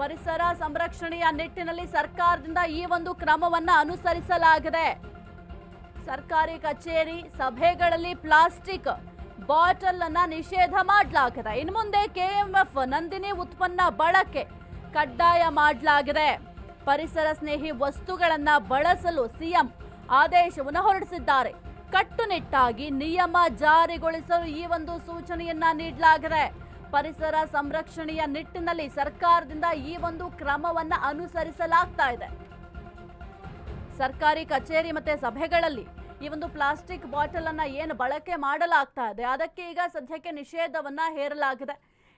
ಪರಿಸರ ಸಂರಕ್ಷಣೆಯ ನಿಟ್ಟಿನಲ್ಲಿ ಸರ್ಕಾರದಿಂದ ಈ ಒಂದು ಕ್ರಮವನ್ನ ಅನುಸರಿಸಲಾಗಿದೆ. ಸರ್ಕಾರಿ ಕಚೇರಿ ಸಭೆಗಳಲ್ಲಿ ಪ್ಲಾಸ್ಟಿಕ್ ಬಾಟಲ್ ಅನ್ನ ನಿಷೇಧ ಮಾಡಲಾಗಿದೆ. ಇನ್ನು ಮುಂದೆ ಕೆಎಂಎಫ್ ನಂದಿನಿ ಉತ್ಪನ್ನ ಬಳಕೆ ಕಡ್ಡಾಯ ಮಾಡಲಾಗಿದೆ. ಪರಿಸರ ಸ್ನೇಹಿ ವಸ್ತುಗಳನ್ನ ಬಳಸಲು ಸಿಎಂ ಆದೇಶವನ್ನು ಹೊರಡಿಸಿದ್ದಾರೆ. ಕಟ್ಟುನಿಟ್ಟಾಗಿ ನಿಯಮ ಜಾರಿಗೊಳಿಸಲು ಈ ಒಂದು ಸೂಚನೆಯನ್ನ ನೀಡಲಾಗಿದೆ. ಪರಿಸರ ಸಂರಕ್ಷಣೆಯ ನಿಟ್ಟಿನಲ್ಲಿ ಸರ್ಕಾರದಿಂದ ಈ ಒಂದು ಕ್ರಮವನ್ನ ಅನುಸರಿಸಲಾಗ್ತಾ ಇದೆ. ಸರ್ಕಾರಿ ಕಚೇರಿ ಮತ್ತೆ ಸಭೆಗಳಲ್ಲಿ ಈ ಒಂದು ಪ್ಲಾಸ್ಟಿಕ್ ಬಾಟಲ್ ಅನ್ನ ಏನು ಬಳಕೆ ಮಾಡಲಾಗ್ತಾ ಇದೆ. ಅದಕ್ಕೆ ಈಗ ಸದ್ಯಕ್ಕೆ ನಿಷೇಧವನ್ನ ಹೇರಲಾಗಿದೆ.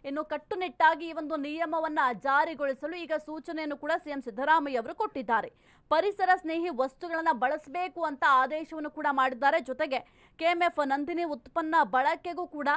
ಇನ್ನು ಕಟ್ಟುನಿಟ್ಟಾಗಿ ಈ ಒಂದು ನಿಯಮವನ್ನ ಜಾರಿಗೊಳಿಸಲು ಈಗ ಸೂಚನೆಯನ್ನು ಕೂಡ ಸಿಎಂ ಸಿದ್ದರಾಮಯ್ಯ ಅವರು ಕೊಟ್ಟಿದ್ದಾರೆ. ಪರಿಸರ ಸ್ನೇಹಿ ವಸ್ತುಗಳನ್ನ ಬಳಸಬೇಕು ಅಂತ ಆದೇಶವನ್ನು ಕೂಡ ಮಾಡಿದ್ದಾರೆ. ಜೊತೆಗೆ ಕೆಎಂಎಫ್ ನಂದಿನಿ ಉತ್ಪನ್ನ ಬಳಕೆಗೂ ಕೂಡ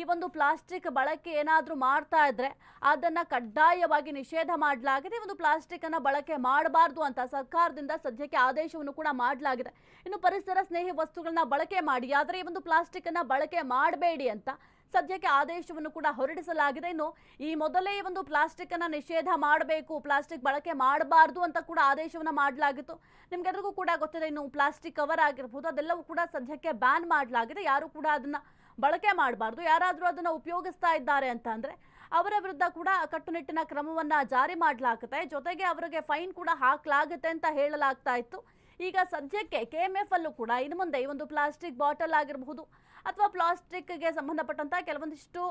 ಈ ಒಂದು ಪ್ಲಾಸ್ಟಿಕ್ ಬಳಕೆ ಏನಾದರೂ ಮಾಡ್ತಾ ಇದ್ರೆ ಅದನ್ನ ಕಡ್ಡಾಯವಾಗಿ ನಿಷೇಧ ಮಾಡಲಾಗಿದೆ. ಒಂದು ಪ್ಲಾಸ್ಟಿಕ್ ಅನ್ನ ಬಳಕೆ ಮಾಡಬಾರ್ದು ಅಂತ ಸರ್ಕಾರದಿಂದ ಸದ್ಯಕ್ಕೆ ಆದೇಶವನ್ನು ಕೂಡ ಮಾಡಲಾಗಿದೆ. ಇನ್ನು ಪರಿಸರ ಸ್ನೇಹಿ ವಸ್ತುಗಳನ್ನ ಬಳಕೆ ಮಾಡಿ, ಆದರೆ ಈ ಒಂದು ಪ್ಲಾಸ್ಟಿಕ್ ಅನ್ನ ಬಳಕೆ ಮಾಡಬೇಡಿ ಅಂತ ಸದ್ಯಕ್ಕೆ ಆದೇಶವನ್ನು ಕೂಡ ಹೊರಡಿಸಲಾಗಿದೆ. ಇನ್ನು ಈ ಮೊದಲೇ ಒಂದು ಪ್ಲಾಸ್ಟಿಕ್ ಅನ್ನ ನಿಷೇಧ ಮಾಡಬೇಕು, ಪ್ಲಾಸ್ಟಿಕ್ ಬಳಕೆ ಮಾಡಬಾರ್ದು ಅಂತ ಕೂಡ ಆದೇಶವನ್ನ ಮಾಡಲಾಗಿತ್ತು. ನಿಮ್ಗೆಲ್ರಿಗೂ ಕೂಡ ಗೊತ್ತಿದೆ, ಇನ್ನು ಪ್ಲಾಸ್ಟಿಕ್ ಕವರ್ ಆಗಿರ್ಬೋದು, ಅದೆಲ್ಲವೂ ಕೂಡ ಸದ್ಯಕ್ಕೆ ಬ್ಯಾನ್ ಮಾಡಲಾಗಿದೆ. ಯಾರು ಕೂಡ ಅದನ್ನ ಬಳಕೆ ಮಾಡಬಾರ್ದು. ಯಾರಾದರೂ ಅದನ್ನು ಉಪಯೋಗಿಸ್ತಾ ಇದ್ದಾರೆ ಅಂತ ಅಂದರೆ ಅವರ ವಿರುದ್ಧ ಕೂಡ ಕಟ್ಟುನಿಟ್ಟಿನ ಕ್ರಮವನ್ನು ಜಾರಿ ಮಾಡಲಾಗುತ್ತೆ. ಜೊತೆಗೆ ಅವರಿಗೆ ಫೈನ್ ಕೂಡ ಹಾಕಲಾಗುತ್ತೆ ಅಂತ ಹೇಳಲಾಗ್ತಾ ಇತ್ತು. ಈಗ ಸದ್ಯಕ್ಕೆ ಕೆ ಎಂ ಎಫ್ ಅಲ್ಲೂ ಕೂಡ ಇನ್ನು ಮುಂದೆ ಈ ಒಂದು ಪ್ಲಾಸ್ಟಿಕ್ ಬಾಟಲ್ ಆಗಿರಬಹುದು ಅಥವಾ ಪ್ಲಾಸ್ಟಿಕ್ಗೆ ಸಂಬಂಧಪಟ್ಟಂತ ಕೆಲವೊಂದಿಷ್ಟು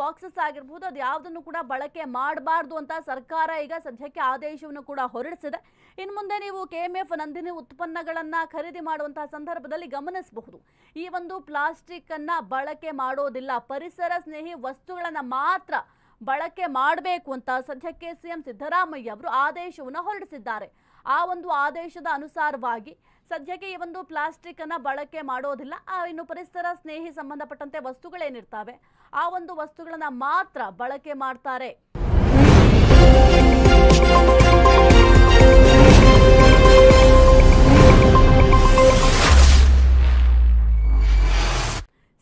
ಬಾಕ್ಸಸ್ ಆಗಿರಬಹುದು, ಅದು ಯಾವುದನ್ನು ಕೂಡ ಬಳಕೆ ಮಾಡಬಾರ್ದು ಅಂತ ಸರ್ಕಾರ ಈಗ ಸದ್ಯಕ್ಕೆ ಆದೇಶವನ್ನು ಕೂಡ ಹೊರಡಿಸಿದೆ. ಇನ್ನು ಮುಂದೆ ನೀವು ಕೆ ಎಂ ಎಫ್ ನಂದಿನಿ ಉತ್ಪನ್ನಗಳನ್ನು ಖರೀದಿ ಮಾಡುವಂತಹ ಸಂದರ್ಭದಲ್ಲಿ ಗಮನಿಸಬಹುದು. ಈ ಒಂದು ಪ್ಲಾಸ್ಟಿಕ್ ಅನ್ನ ಬಳಕೆ ಮಾಡೋದಿಲ್ಲ. ಪರಿಸರ ಸ್ನೇಹಿ ವಸ್ತುಗಳನ್ನು ಮಾತ್ರ ಬಳಕೆ ಮಾಡಬೇಕು ಅಂತ ಸದ್ಯಕ್ಕೆ ಸಿಎಂ ಸಿದ್ದರಾಮಯ್ಯ ಅವರು ಆದೇಶವನ್ನು ಹೊರಡಿಸಿದ್ದಾರೆ. ಆ ಒಂದು ಆದೇಶದ ಅನುಸಾರವಾಗಿ ಸದ್ಯಕ್ಕೆ ಈ ಒಂದು ಪ್ಲಾಸ್ಟಿಕ್ ಅನ್ನ ಬಳಕೆ ಮಾಡೋದಿಲ್ಲ. ಇನ್ನು ಪರಿಸರ ಸ್ನೇಹಿ ಸಂಬಂಧಪಟ್ಟಂತೆ ವಸ್ತುಗಳೇನಿರ್ತಾವೆ, ಆ ಒಂದು ವಸ್ತುಗಳನ್ನ ಮಾತ್ರ ಬಳಕೆ ಮಾಡ್ತಾರೆ.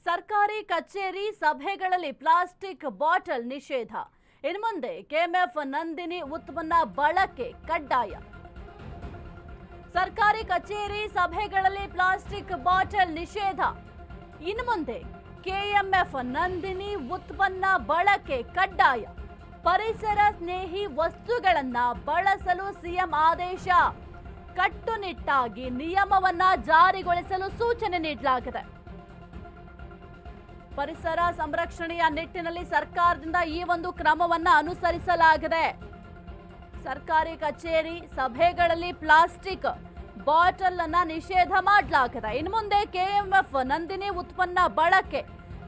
ಸರ್ಕಾರಿ ಕಚೇರಿ ಸಭೆಗಳಲ್ಲಿ ಪ್ಲಾಸ್ಟಿಕ್ ಬಾಟಲ್ ನಿಷೇಧ. ಇನ್ಮುಂದೆ ಕೆಎಂಎಫ್ ನಂದಿನಿ ಉತ್ಪನ್ನ ಬಳಕೆ ಕಡ್ಡಾಯ. ಸರ್ಕಾರಿ ಕಚೇರಿ ಸಭೆಗಳಲ್ಲಿ ಪ್ಲಾಸ್ಟಿಕ್ ಬಾಟಲ್ ನಿಷೇಧ. ಇನ್ನು ಮುಂದೆ ಕೆಎಂಎಫ್ ನಂದಿನಿ ಉತ್ಪನ್ನ ಬಳಕೆ ಕಡ್ಡಾಯ. ಪರಿಸರ ಸ್ನೇಹಿ ವಸ್ತುಗಳನ್ನ ಬಳಸಲು ಸಿಎಂ ಆದೇಶ. ಕಟ್ಟುನಿಟ್ಟಾಗಿ ನಿಯಮವನ್ನ ಜಾರಿಗೊಳಿಸಲು ಸೂಚನೆ ನೀಡಲಾಗಿದೆ. ಪರಿಸರ ಸಂರಕ್ಷಣೆಯ ನಿಟ್ಟಿನಲ್ಲಿ ಸರ್ಕಾರದಿಂದ ಈ ಒಂದು ಕ್ರಮವನ್ನ ಅನುಸರಿಸಲಾಗಿದೆ. ಸರ್ಕಾರಿ ಕಚೇರಿ ಸಭೆಗಳಲ್ಲಿ ಪ್ಲಾಸ್ಟಿಕ್ ಬಾಟಲ್ ಅನ್ನ ನಿಷೇಧ ಮಾಡಲಾಗಿದೆ. ಇನ್ನು ಮುಂದೆ ಕೆಎಂಎಫ್ ನಂದಿನಿ ಉತ್ಪನ್ನ ಬಳಕೆ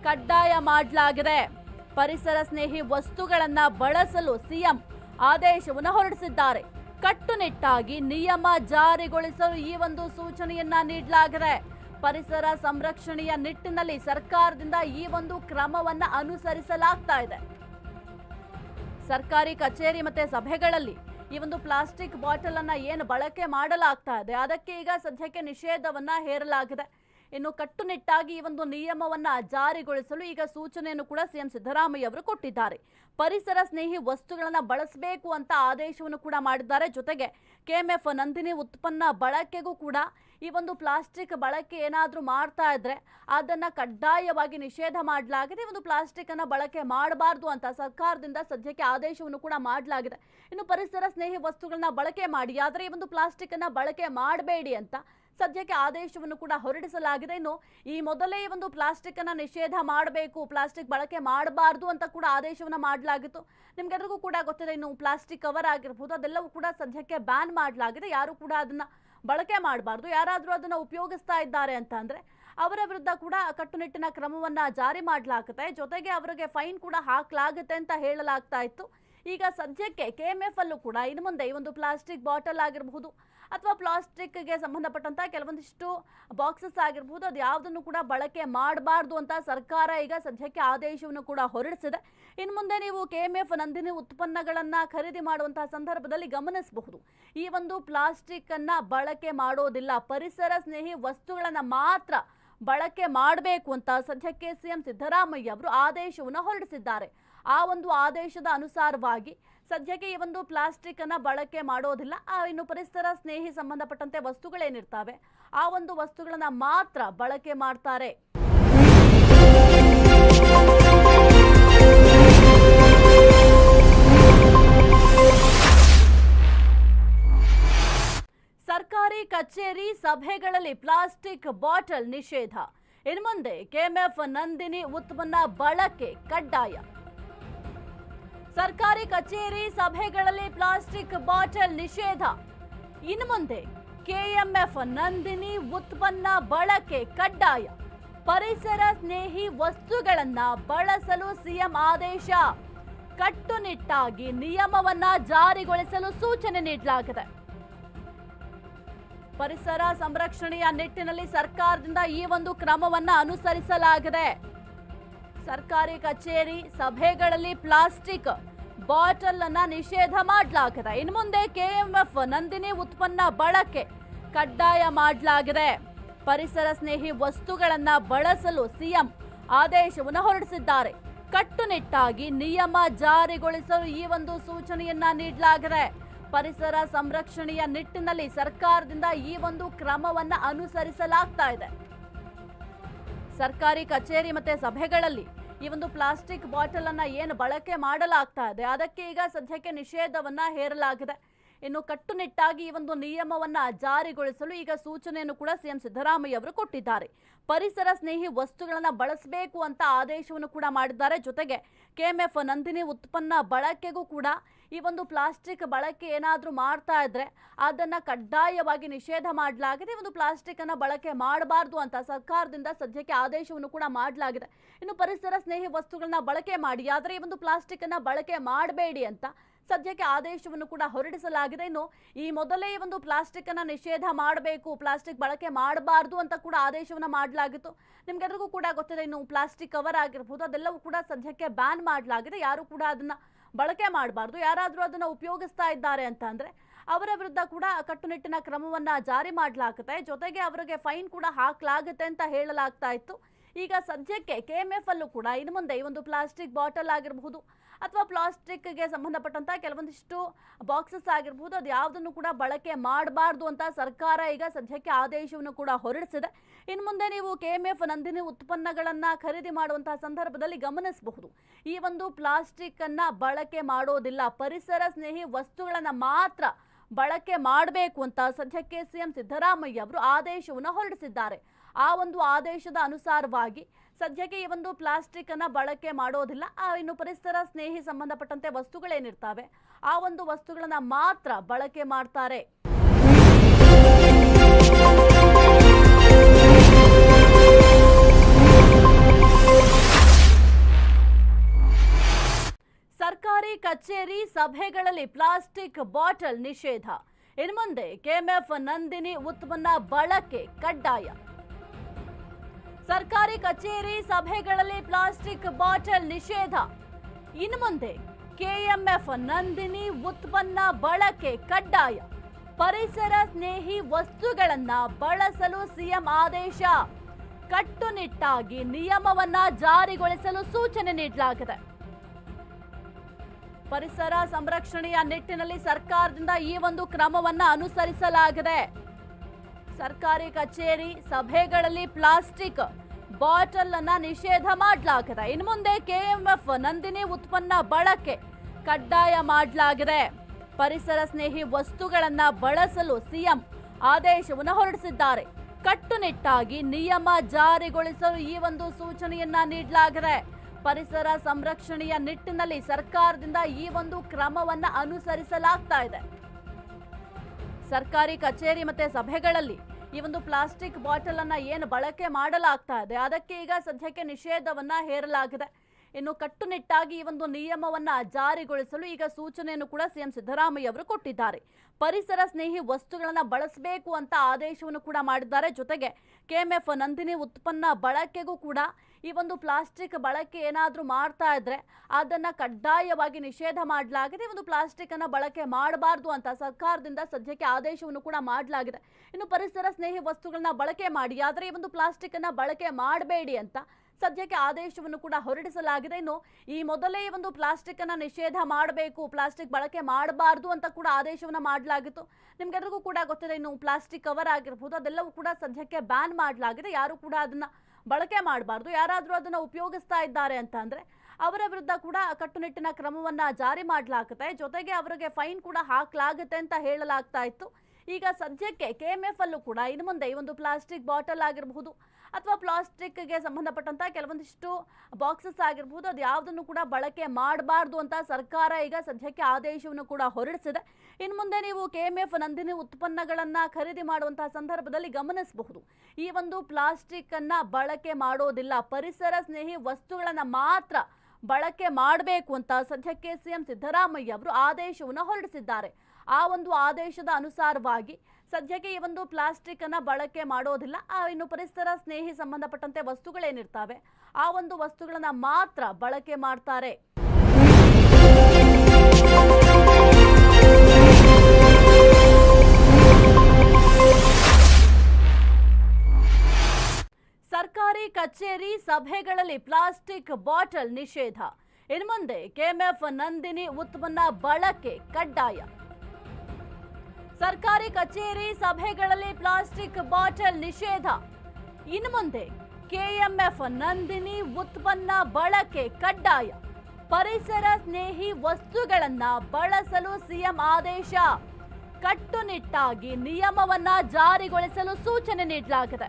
ಕಡ್ಡಾಯ ಮಾಡಲಾಗಿದೆ. ಪರಿಸರ ಸ್ನೇಹಿ ವಸ್ತುಗಳನ್ನ ಬಳಸಲು ಸಿಎಂ ಆದೇಶವನ್ನು ಹೊರಡಿಸಿದ್ದಾರೆ. ಕಟ್ಟುನಿಟ್ಟಾಗಿ ನಿಯಮ ಜಾರಿಗೊಳಿಸಲು ಈ ಒಂದು ಸೂಚನೆಯನ್ನ ನೀಡಲಾಗಿದೆ. ಪರಿಸರ ಸಂರಕ್ಷಣೆಯ ನಿಟ್ಟಿನಲ್ಲಿ ಸರ್ಕಾರದಿಂದ ಈ ಒಂದು ಕ್ರಮವನ್ನ ಅನುಸರಿಸಲಾಗ್ತಾ ಇದೆ. ಸರ್ಕಾರಿ ಕಚೇರಿ ಮತ್ತೆ ಸಭೆಗಳಲ್ಲಿ ಈ ಒಂದು ಪ್ಲಾಸ್ಟಿಕ್ ಬಾಟಲ್ ಅನ್ನ ಏನು ಬಳಕೆ ಮಾಡಲಾಗ್ತಾ ಇದೆ? ಅದಕ್ಕೆ ಈಗ ಸದ್ಯಕ್ಕೆ ನಿಷೇಧವನ್ನ ಹೇರಲಾಗಿದೆ. ಇನ್ನು ಕಟ್ಟುನಿಟ್ಟಾಗಿ ಈ ಒಂದು ನಿಯಮವನ್ನ ಜಾರಿಗೊಳಿಸಲು ಈಗ ಸೂಚನೆಯನ್ನು ಕೂಡ ಸಿಎಂ ಸಿದ್ದರಾಮಯ್ಯ ಅವರು ಕೊಟ್ಟಿದ್ದಾರೆ. ಪರಿಸರ ಸ್ನೇಹಿ ವಸ್ತುಗಳನ್ನ ಬಳಸಬೇಕು ಅಂತ ಆದೇಶವನ್ನು ಕೂಡ ಮಾಡಿದ್ದಾರೆ. ಜೊತೆಗೆ ಕೆಎಂಎಫ್ ನಂದಿನಿ ಉತ್ಪನ್ನ ಬಳಕೆಗೂ ಕೂಡ ಈ ಒಂದು ಪ್ಲಾಸ್ಟಿಕ್ ಬಳಕೆ ಏನಾದರೂ ಮಾಡ್ತಾ ಇದ್ರೆ ಅದನ್ನ ಕಡ್ಡಾಯವಾಗಿ ನಿಷೇಧ ಮಾಡಲಾಗಿದೆ. ಒಂದು ಪ್ಲಾಸ್ಟಿಕ್ ಅನ್ನ ಬಳಕೆ ಮಾಡಬಾರ್ದು ಅಂತ ಸರ್ಕಾರದಿಂದ ಸದ್ಯಕ್ಕೆ ಆದೇಶವನ್ನು ಕೂಡ ಮಾಡಲಾಗಿದೆ. ಇನ್ನು ಪರಿಸರ ಸ್ನೇಹಿ ವಸ್ತುಗಳನ್ನ ಬಳಕೆ ಮಾಡಿ, ಆದರೆ ಈ ಒಂದು ಪ್ಲಾಸ್ಟಿಕ್ ಅನ್ನ ಬಳಕೆ ಮಾಡಬೇಡಿ ಅಂತ ಸದ್ಯಕ್ಕೆ ಆದೇಶವನ್ನು ಕೂಡ ಹೊರಡಿಸಲಾಗಿದೆ. ಇನ್ನು ಈ ಮೊದಲೇ ಒಂದು ಪ್ಲಾಸ್ಟಿಕ್ ಅನ್ನ ನಿಷೇಧ ಮಾಡಬೇಕು, ಪ್ಲಾಸ್ಟಿಕ್ ಬಳಕೆ ಮಾಡಬಾರ್ದು ಅಂತ ಕೂಡ ಆದೇಶವನ್ನ ಮಾಡಲಾಗಿತ್ತು. ನಿಮ್ಗೆಲ್ರಿಗೂ ಕೂಡ ಗೊತ್ತಿದೆ, ಇನ್ನು ಪ್ಲಾಸ್ಟಿಕ್ ಕವರ್ ಆಗಿರ್ಬೋದು, ಅದೆಲ್ಲವೂ ಕೂಡ ಸದ್ಯಕ್ಕೆ ಬ್ಯಾನ್ ಮಾಡಲಾಗಿದೆ. ಯಾರು ಕೂಡ ಅದನ್ನ ಬಳಕೆ ಮಾಡಬಾರ್ದು. ಯಾರಾದರೂ ಅದನ್ನು ಉಪಯೋಗಿಸ್ತಾ ಇದ್ದಾರೆ ಅಂತ ಅಂದರೆ ಅವರ ವಿರುದ್ಧ ಕೂಡ ಕಟ್ಟುನಿಟ್ಟಿನ ಕ್ರಮವನ್ನು ಜಾರಿ ಮಾಡಲಾಗುತ್ತೆ. ಜೊತೆಗೆ ಅವರಿಗೆ ಫೈನ್ ಕೂಡ ಹಾಕಲಾಗುತ್ತೆ ಅಂತ ಹೇಳಲಾಗ್ತಾ ಇತ್ತು. ಈಗ ಸದ್ಯಕ್ಕೆ ಕೆ ಎಂ ಎಫ್ ಅಲ್ಲೂ ಕೂಡ ಇನ್ನು ಮುಂದೆ ಈ ಒಂದು ಪ್ಲಾಸ್ಟಿಕ್ ಬಾಟಲ್ ಆಗಿರಬಹುದು ಅಥವಾ ಪ್ಲಾಸ್ಟಿಕ್ಗೆ ಸಂಬಂಧಪಟ್ಟಂತ ಕೆಲವೊಂದಿಷ್ಟು ಬಾಕ್ಸಸ್ ಆಗಿರಬಹುದು, ಅದು ಯಾವುದನ್ನು ಕೂಡ ಬಳಕೆ ಮಾಡಬಾರ್ದು ಅಂತ ಸರ್ಕಾರ ಈಗ ಸದ್ಯಕ್ಕೆ ಆದೇಶವನ್ನು ಕೂಡ ಹೊರಡಿಸಿದೆ. ಇನ್ನು ಮುಂದೆ ನೀವು ಕೆ ಎಂ ಎಫ್ ನಂದಿನಿ ಉತ್ಪನ್ನಗಳನ್ನು ಖರೀದಿ ಮಾಡುವಂತಹ ಸಂದರ್ಭದಲ್ಲಿ ಗಮನಿಸಬಹುದು. ಈ ಒಂದು ಪ್ಲಾಸ್ಟಿಕ್ಕನ್ನು ಬಳಕೆ ಮಾಡೋದಿಲ್ಲ. ಪರಿಸರ ಸ್ನೇಹಿ ವಸ್ತುಗಳನ್ನು ಮಾತ್ರ ಬಳಕೆ ಮಾಡಬೇಕು ಅಂತ ಸದ್ಯಕ್ಕೆ ಸಿಎಂ ಸಿದ್ದರಾಮಯ್ಯ ಅವರು ಆದೇಶವನ್ನು ಹೊರಡಿಸಿದ್ದಾರೆ. ಆ ಒಂದು ಆದೇಶದ ಅನುಸಾರವಾಗಿ ಸದ್ಯಕ್ಕೆ ಈ ಒಂದು ಪ್ಲಾಸ್ಟಿಕ್ ಅನ್ನ ಬಳಕೆ ಮಾಡೋದಿಲ್ಲ. ಆ, ಇನ್ನು ಪರಿಸರ ಸ್ನೇಹಿ ಸಂಬಂಧಪಟ್ಟಂತೆ ವಸ್ತುಗಳೇನಿರ್ತಾವೆ ಆ ಒಂದು ವಸ್ತುಗಳನ್ನ ಮಾತ್ರ ಬಳಕೆ ಮಾಡ್ತಾರೆ. ಸರ್ಕಾರಿ ಕಚೇರಿ ಸಭೆಗಳಲ್ಲಿ ಪ್ಲಾಸ್ಟಿಕ್ ಬಾಟಲ್ ನಿಷೇಧ. ಇನ್ಮುಂದೆ ಕೆಎಂಎಫ್ ನಂದಿನಿ ಉತ್ಪನ್ನ ಬಳಕೆ ಕಡ್ಡಾಯ. ಸರ್ಕಾರಿ ಕಚೇರಿ ಸಭೆಗಳಲ್ಲಿ ಪ್ಲಾಸ್ಟಿಕ್ ಬಾಟಲ್ ನಿಷೇಧ. ಇನ್ನು ಮುಂದೆ ಕೆಎಂಎಫ್ ನಂದಿನಿ ಉತ್ಪನ್ನ ಬಳಕೆ ಕಡ್ಡಾಯ. ಪರಿಸರ ಸ್ನೇಹಿ ವಸ್ತುಗಳನ್ನ ಬಳಸಲು ಸಿಎಂ ಆದೇಶ. ಕಟ್ಟುನಿಟ್ಟಾಗಿ ನಿಯಮವನ್ನ ಜಾರಿಗೊಳಿಸಲು ಸೂಚನೆ ನೀಡಲಾಗಿದೆ. ಪರಿಸರ ಸಂರಕ್ಷಣೆಯ ನಿಟ್ಟಿನಲ್ಲಿ ಸರ್ಕಾರದಿಂದ ಈ ಒಂದು ಕ್ರಮವನ್ನ ಅನುಸರಿಸಲಾಗಿದೆ. ಸರ್ಕಾರಿ ಕಚೇರಿ ಸಭೆಗಳಲ್ಲಿ ಪ್ಲಾಸ್ಟಿಕ್ ಬಾಟಲ್ ಅನ್ನ ನಿಷೇಧ ಮಾಡಲಾಗಿದೆ. ಇನ್ನು ಮುಂದೆ ಕೆಎಂಎಫ್ ನಂದಿನಿ ಉತ್ಪನ್ನ ಬಳಕೆ ಕಡ್ಡಾಯ ಮಾಡಲಾಗಿದೆ. ಪರಿಸರ ಸ್ನೇಹಿ ವಸ್ತುಗಳನ್ನ ಬಳಸಲು ಸಿಎಂ ಆದೇಶವನ್ನು ಹೊರಡಿಸಿದ್ದಾರೆ. ಕಟ್ಟುನಿಟ್ಟಾಗಿ ನಿಯಮ ಜಾರಿಗೊಳಿಸಲು ಈ ಒಂದು ಸೂಚನೆಯನ್ನ ನೀಡಲಾಗಿದೆ. ಪರಿಸರ ಸಂರಕ್ಷಣೆಯ ನಿಟ್ಟಿನಲ್ಲಿ ಸರ್ಕಾರದಿಂದ ಈ ಒಂದು ಕ್ರಮವನ್ನ ಅನುಸರಿಸಲಾಗ್ತಾ ಇದೆ. ಸರ್ಕಾರಿ ಕಚೇರಿ ಮತ್ತೆ ಸಭೆಗಳಲ್ಲಿ ಈ ಒಂದು ಪ್ಲಾಸ್ಟಿಕ್ ಬಾಟಲ್ ಅನ್ನ ಏನು ಬಳಕೆ ಮಾಡಲಾಗ್ತಾ ಇದೆ? ಅದಕ್ಕೆ ಈಗ ಸದ್ಯಕ್ಕೆ ನಿಷೇಧವನ್ನ ಹೇರಲಾಗಿದೆ. ಇನ್ನು ಕಟ್ಟುನಿಟ್ಟಾಗಿ ಈ ಒಂದು ನಿಯಮವನ್ನ ಜಾರಿಗೊಳಿಸಲು ಈಗ ಸೂಚನೆಯನ್ನು ಕೂಡ ಸಿಎಂ ಸಿದ್ದರಾಮಯ್ಯ ಅವರು ಕೊಟ್ಟಿದ್ದಾರೆ. ಪರಿಸರ ಸ್ನೇಹಿ ವಸ್ತುಗಳನ್ನ ಬಳಸಬೇಕು ಅಂತ ಆದೇಶವನ್ನು ಕೂಡ ಮಾಡಿದ್ದಾರೆ. ಜೊತೆಗೆ ಕೆಎಂಎಫ್ ನಂದಿನಿ ಉತ್ಪನ್ನ ಬಳಕೆಗೂ ಕೂಡ ಈ ಒಂದು ಪ್ಲಾಸ್ಟಿಕ್ ಬಳಕೆ ಏನಾದರೂ ಮಾಡ್ತಾ ಇದ್ರೆ ಅದನ್ನು ಕಡ್ಡಾಯವಾಗಿ ನಿಷೇಧ ಮಾಡಲಾಗಿದೆ. ಈ ಒಂದು ಪ್ಲಾಸ್ಟಿಕ್ ಅನ್ನ ಬಳಕೆ ಮಾಡಬಾರ್ದು ಅಂತ ಸರ್ಕಾರದಿಂದ ಸದ್ಯಕ್ಕೆ ಆದೇಶವನ್ನು ಕೂಡ ಮಾಡಲಾಗಿದೆ. ಇನ್ನು ಪರಿಸರ ಸ್ನೇಹಿ ವಸ್ತುಗಳನ್ನ ಬಳಕೆ ಮಾಡಿ, ಆದರೆ ಈ ಒಂದು ಪ್ಲಾಸ್ಟಿಕ್ ಅನ್ನ ಬಳಕೆ ಮಾಡಬೇಡಿ ಅಂತ ಸದ್ಯಕ್ಕೆ ಆದೇಶವನ್ನು ಕೂಡ ಹೊರಡಿಸಲಾಗಿದೆ. ಇನ್ನು ಈ ಮೊದಲೇ ಈ ಒಂದು ಪ್ಲಾಸ್ಟಿಕ್ ಅನ್ನ ನಿಷೇಧ ಮಾಡಬೇಕು, ಪ್ಲಾಸ್ಟಿಕ್ ಬಳಕೆ ಮಾಡಬಾರ್ದು ಅಂತ ಕೂಡ ಆದೇಶವನ್ನ ಮಾಡಲಾಗಿತ್ತು. ನಿಮ್ಗೆಲ್ರಿಗೂ ಕೂಡ ಗೊತ್ತಿದೆ, ಇನ್ನು ಪ್ಲಾಸ್ಟಿಕ್ ಕವರ್ ಆಗಿರ್ಬೋದು, ಅದೆಲ್ಲವೂ ಕೂಡ ಸದ್ಯಕ್ಕೆ ಬ್ಯಾನ್ ಮಾಡಲಾಗಿದೆ. ಯಾರು ಕೂಡ ಅದನ್ನ ಬಳಕೆ ಮಾಡಬಾರ್ದು. ಯಾರಾದರೂ ಅದನ್ನು ಉಪಯೋಗಿಸ್ತಾ ಇದ್ದಾರೆ ಅಂತ ಅಂದರೆ ಅವರ ವಿರುದ್ಧ ಕೂಡ ಕಟ್ಟುನಿಟ್ಟಿನ ಕ್ರಮವನ್ನು ಜಾರಿ ಮಾಡಲಾಗುತ್ತೆ. ಜೊತೆಗೆ ಅವರಿಗೆ ಫೈನ್ ಕೂಡ ಹಾಕಲಾಗುತ್ತೆ ಅಂತ ಹೇಳಲಾಗ್ತಾ ಇತ್ತು. ಈಗ ಸದ್ಯಕ್ಕೆ ಕೆ ಎಂ ಎಫ್ ಅಲ್ಲೂ ಕೂಡ ಇನ್ನು ಮುಂದೆ ಈ ಒಂದು ಪ್ಲಾಸ್ಟಿಕ್ ಬಾಟಲ್ ಆಗಿರಬಹುದು ಅಥವಾ ಪ್ಲಾಸ್ಟಿಕ್ಗೆ ಸಂಬಂಧಪಟ್ಟಂತ ಕೆಲವೊಂದಿಷ್ಟು ಬಾಕ್ಸಸ್ ಆಗಿರಬಹುದು ಅದು ಯಾವುದನ್ನು ಕೂಡ ಬಳಕೆ ಮಾಡಬಾರ್ದು ಅಂತ ಸರ್ಕಾರ ಈಗ ಸದ್ಯಕ್ಕೆ ಆದೇಶವನ್ನು ಕೂಡ ಹೊರಡಿಸಿದೆ. ಇನ್ನು ಮುಂದೆ ನೀವು ಕೆ ಎಂ ಎಫ್ ನಂದಿನಿ ಉತ್ಪನ್ನಗಳನ್ನು ಖರೀದಿ ಮಾಡುವಂತಹ ಸಂದರ್ಭದಲ್ಲಿ ಗಮನಿಸಬಹುದು. ಈ ಒಂದು ಪ್ಲಾಸ್ಟಿಕ್ ಅನ್ನ ಬಳಕೆ ಮಾಡೋದಿಲ್ಲ. ಪರಿಸರ ಸ್ನೇಹಿ ವಸ್ತುಗಳನ್ನು ಮಾತ್ರ ಬಳಕೆ ಮಾಡಬೇಕು ಅಂತ ಸದ್ಯಕ್ಕೆ ಸಿಎಂ ಸಿದ್ದರಾಮಯ್ಯ ಅವರು ಆದೇಶವನ್ನು ಹೊರಡಿಸಿದ್ದಾರೆ. ಆ ಒಂದು ಆದೇಶದ ಅನುಸಾರವಾಗಿ ಸದ್ಯಕ್ಕೆ ಈ ಒಂದು ಪ್ಲಾಸ್ಟಿಕ್ ಅನ್ನ ಬಳಕೆ ಮಾಡೋದಿಲ್ಲ. ಇನ್ನು ಪರಿಸರ ಸ್ನೇಹಿ ಸಂಬಂಧಪಟ್ಟಂತೆ ವಸ್ತುಗಳೇನಿರ್ತಾವೆ, ಆ ಒಂದು ವಸ್ತುಗಳನ್ನು ಮಾತ್ರ ಬಳಕೆ ಮಾಡ್ತಾರೆ. ಸರ್ಕಾರಿ ಕಚೇರಿ ಸಭೆಗಳಲ್ಲಿ ಪ್ಲಾಸ್ಟಿಕ್ ಬಾಟಲ್ ನಿಷೇಧ. ಇನ್ನು ಮುಂದೆ ಕೆಎಂಎಫ್ ನಂದಿನಿ ಉತ್ಪನ್ನ ಬಳಕೆ ಕಡ್ಡಾಯ. ಸರ್ಕಾರಿ ಕಚೇರಿ ಸಭೆಗಳಲ್ಲಿ ಪ್ಲಾಸ್ಟಿಕ್ ಬಾಟಲ್ ನಿಷೇಧ. ಇನ್ನು ಮುಂದೆ ಕೆಎಂಎಫ್ ನಂದಿನಿ ಉತ್ಪನ್ನ ಬಳಕೆ ಕಡ್ಡಾಯ. ಪರಿಸರ ಸ್ನೇಹಿ ವಸ್ತುಗಳನ್ನ ಬಳಸಲು ಸಿಎಂ ಆದೇಶ. ಕಟ್ಟುನಿಟ್ಟಾಗಿ ನಿಯಮವನ್ನ ಜಾರಿಗೊಳಿಸಲು ಸೂಚನೆ ನೀಡಲಾಗಿದೆ. ಪರಿಸರ ಸಂರಕ್ಷಣೆಯ ನಿಟ್ಟಿನಲ್ಲಿ ಸರ್ಕಾರದಿಂದ ಈ ಒಂದು ಕ್ರಮವನ್ನ ಅನುಸರಿಸಲಾಗಿದೆ. ಸರ್ಕಾರಿ ಕಚೇರಿ ಸಭೆಗಳಲ್ಲಿ ಪ್ಲಾಸ್ಟಿಕ್ ಬಾಟಲ್ ಅನ್ನ ನಿಷೇಧ ಮಾಡಲಾಗಿದೆ. ಇನ್ನು ಮುಂದೆ ಕೆಎಂಎಫ್ ನಂದಿನಿ ಉತ್ಪನ್ನ ಬಳಕೆ ಕಡ್ಡಾಯ ಮಾಡಲಾಗಿದೆ. ಪರಿಸರ ಸ್ನೇಹಿ ವಸ್ತುಗಳನ್ನ ಬಳಸಲು ಸಿಎಂ ಆದೇಶವನ್ನು ಹೊರಡಿಸಿದ್ದಾರೆ. ಕಟ್ಟುನಿಟ್ಟಾಗಿ ನಿಯಮ ಜಾರಿಗೊಳಿಸಲು ಈ ಒಂದು ಸೂಚನೆಯನ್ನ ನೀಡಲಾಗಿದೆ. ಪರಿಸರ ಸಂರಕ್ಷಣೆಯ ನಿಟ್ಟಿನಲ್ಲಿ ಸರ್ಕಾರದಿಂದ ಈ ಒಂದು ಕ್ರಮವನ್ನ ಅನುಸರಿಸಲಾಗ್ತಾ ಇದೆ. ಸರ್ಕಾರಿ ಕಚೇರಿ ಮತ್ತೆ ಸಭೆಗಳಲ್ಲಿ ಈ ಒಂದು ಪ್ಲಾಸ್ಟಿಕ್ ಬಾಟಲ್ ಅನ್ನ ಏನು ಬಳಕೆ ಮಾಡಲಾಗ್ತಾ ಇದೆ. ಅದಕ್ಕೆ ಈಗ ಸದ್ಯಕ್ಕೆ ನಿಷೇಧವನ್ನ ಹೇರಲಾಗಿದೆ. ಇನ್ನು ಕಟ್ಟುನಿಟ್ಟಾಗಿ ಈ ಒಂದು ನಿಯಮವನ್ನ ಜಾರಿಗೊಳಿಸಲು ಈಗ ಸೂಚನೆಯನ್ನು ಕೂಡ ಸಿಎಂ ಸಿದ್ದರಾಮಯ್ಯ ಅವರು ಕೊಟ್ಟಿದ್ದಾರೆ. ಪರಿಸರ ಸ್ನೇಹಿ ವಸ್ತುಗಳನ್ನ ಬಳಸಬೇಕು ಅಂತ ಆದೇಶವನ್ನು ಕೂಡ ಮಾಡಿದ್ದಾರೆ. ಜೊತೆಗೆ ಕೆಎಂಎಫ್ ನಂದಿನಿ ಉತ್ಪನ್ನ ಬಳಕೆಗೂ ಕೂಡ ಈ ಒಂದು ಪ್ಲಾಸ್ಟಿಕ್ ಬಳಕೆ ಏನಾದರೂ ಮಾಡ್ತಾ ಇದ್ರೆ ಅದನ್ನ ಕಡ್ಡಾಯವಾಗಿ ನಿಷೇಧ ಮಾಡಲಾಗಿದೆ. ಈ ಒಂದು ಪ್ಲಾಸ್ಟಿಕ್ ಅನ್ನು ಬಳಕೆ ಮಾಡಬಾರ್ದು ಅಂತ ಸರ್ಕಾರದಿಂದ ಸದ್ಯಕ್ಕೆ ಆದೇಶವನ್ನು ಕೂಡ ಮಾಡಲಾಗಿದೆ. ಇನ್ನು ಪರಿಸರ ಸ್ನೇಹಿ ವಸ್ತುಗಳನ್ನ ಬಳಕೆ ಮಾಡಿ, ಆದರೆ ಈ ಒಂದು ಪ್ಲಾಸ್ಟಿಕ್ ಅನ್ನ ಬಳಕೆ ಮಾಡಬೇಡಿ ಅಂತ ಸದ್ಯಕ್ಕೆ ಆದೇಶವನ್ನು ಕೂಡ ಹೊರಡಿಸಲಾಗಿದೆ. ಇನ್ನು ಈ ಮೊದಲೇ ಒಂದು ಪ್ಲಾಸ್ಟಿಕ್ ಅನ್ನ ನಿಷೇಧ ಮಾಡಬೇಕು, ಪ್ಲಾಸ್ಟಿಕ್ ಬಳಕೆ ಮಾಡಬಾರ್ದು ಅಂತ ಕೂಡ ಆದೇಶವನ್ನ ಮಾಡಲಾಗಿತ್ತು. ನಿಮ್ಗೆಲ್ರಿಗೂ ಕೂಡ ಗೊತ್ತಿದೆ, ಇನ್ನು ಪ್ಲಾಸ್ಟಿಕ್ ಕವರ್ ಆಗಿರ್ಬೋದು, ಅದೆಲ್ಲವೂ ಕೂಡ ಸದ್ಯಕ್ಕೆ ಬ್ಯಾನ್ ಮಾಡಲಾಗಿದೆ. ಯಾರು ಕೂಡ ಅದನ್ನ ಬಳಕೆ ಮಾಡಬಾರ್ದು. ಯಾರಾದರೂ ಅದನ್ನು ಉಪಯೋಗಿಸ್ತಾ ಇದ್ದಾರೆ ಅಂತ ಅವರ ವಿರುದ್ಧ ಕೂಡ ಕಟ್ಟುನಿಟ್ಟಿನ ಕ್ರಮವನ್ನು ಜಾರಿ ಮಾಡಲಾಗುತ್ತೆ. ಜೊತೆಗೆ ಅವರಿಗೆ ಫೈನ್ ಕೂಡ ಹಾಕಲಾಗುತ್ತೆ ಅಂತ ಹೇಳಲಾಗ್ತಾ ಇತ್ತು. ಈಗ ಸದ್ಯಕ್ಕೆ ಕೆ ಎಂ ಎಫ್ ಅಲ್ಲೂ ಕೂಡ ಇನ್ನು ಮುಂದೆ ಈ ಒಂದು ಪ್ಲಾಸ್ಟಿಕ್ ಬಾಟಲ್ ಆಗಿರಬಹುದು ಅಥವಾ ಪ್ಲಾಸ್ಟಿಕ್ಗೆ ಸಂಬಂಧಪಟ್ಟಂತ ಕೆಲವೊಂದಿಷ್ಟು ಬಾಕ್ಸಸ್ ಆಗಿರ್ಬೋದು, ಅದು ಯಾವುದನ್ನು ಕೂಡ ಬಳಕೆ ಮಾಡಬಾರ್ದು ಅಂತ ಸರ್ಕಾರ ಈಗ ಸದ್ಯಕ್ಕೆ ಆದೇಶವನ್ನು ಕೂಡ ಹೊರಡಿಸಿದೆ. ಇನ್ನು ಮುಂದೆ ನೀವು ಕೆ ಎಂ ಎಫ್ ನಂದಿನಿ ಉತ್ಪನ್ನಗಳನ್ನು ಖರೀದಿ ಮಾಡುವಂತಹ ಸಂದರ್ಭದಲ್ಲಿ ಗಮನಿಸಬಹುದು. ಈ ಒಂದು ಪ್ಲಾಸ್ಟಿಕ್ಕನ್ನು ಬಳಕೆ ಮಾಡೋದಿಲ್ಲ. ಪರಿಸರ ಸ್ನೇಹಿ ವಸ್ತುಗಳನ್ನು ಮಾತ್ರ ಬಳಕೆ ಮಾಡಬೇಕು ಅಂತ ಸದ್ಯಕ್ಕೆ ಸಿಎಂ ಸಿದ್ದರಾಮಯ್ಯ ಅವರು ಆದೇಶವನ್ನು ಹೊರಡಿಸಿದ್ದಾರೆ. ಆ ಒಂದು ಆದೇಶದ ಅನುಸಾರವಾಗಿ ಸದ್ಯಕ್ಕೆ ಈ ಒಂದು ಪ್ಲಾಸ್ಟಿಕ್ ಅನ್ನ ಬಳಕೆ ಮಾಡೋದಿಲ್ಲ. ಆ, ಇನ್ನು ಪರಿಸರ ಸ್ನೇಹಿ ಸಂಬಂಧಪಟ್ಟಂತೆ ವಸ್ತುಗಳೇನಿರ್ತಾವೆ? ಆ ಒಂದು ವಸ್ತುಗಳನ್ನ ಮಾತ್ರ ಬಳಕೆ ಮಾಡ್ತಾರೆ. ಸರ್ಕಾರಿ ಕಚೇರಿ ಸಭೆಗಳಲ್ಲಿ ಪ್ಲಾಸ್ಟಿಕ್ ಬಾಟಲ್ ನಿಷೇಧ. ಇನ್ಮುಂದೆ ಕೆಎಂಎಫ್ ನಂದಿನಿ ಉತ್ಪನ್ನ ಬಳಕೆ ಕಡ್ಡಾಯ. ಸರ್ಕಾರಿ ಕಚೇರಿ ಸಭೆಗಳಲ್ಲಿ ಪ್ಲಾಸ್ಟಿಕ್ ಬಾಟಲ್ ನಿಷೇಧ. ಇನ್ನು ಮುಂದೆ ಕೆಎಂಎಫ್ ನಂದಿನಿ ಉತ್ಪನ್ನ ಬಳಕೆ ಕಡ್ಡಾಯ. ಪರಿಸರ ಸ್ನೇಹಿ ವಸ್ತುಗಳನ್ನ ಬಳಸಲು ಸಿಎಂ ಆದೇಶ. ಕಟ್ಟುನಿಟ್ಟಾಗಿ ನಿಯಮವನ್ನ ಜಾರಿಗೊಳಿಸಲು ಸೂಚನೆ ನೀಡಲಾಗಿದೆ.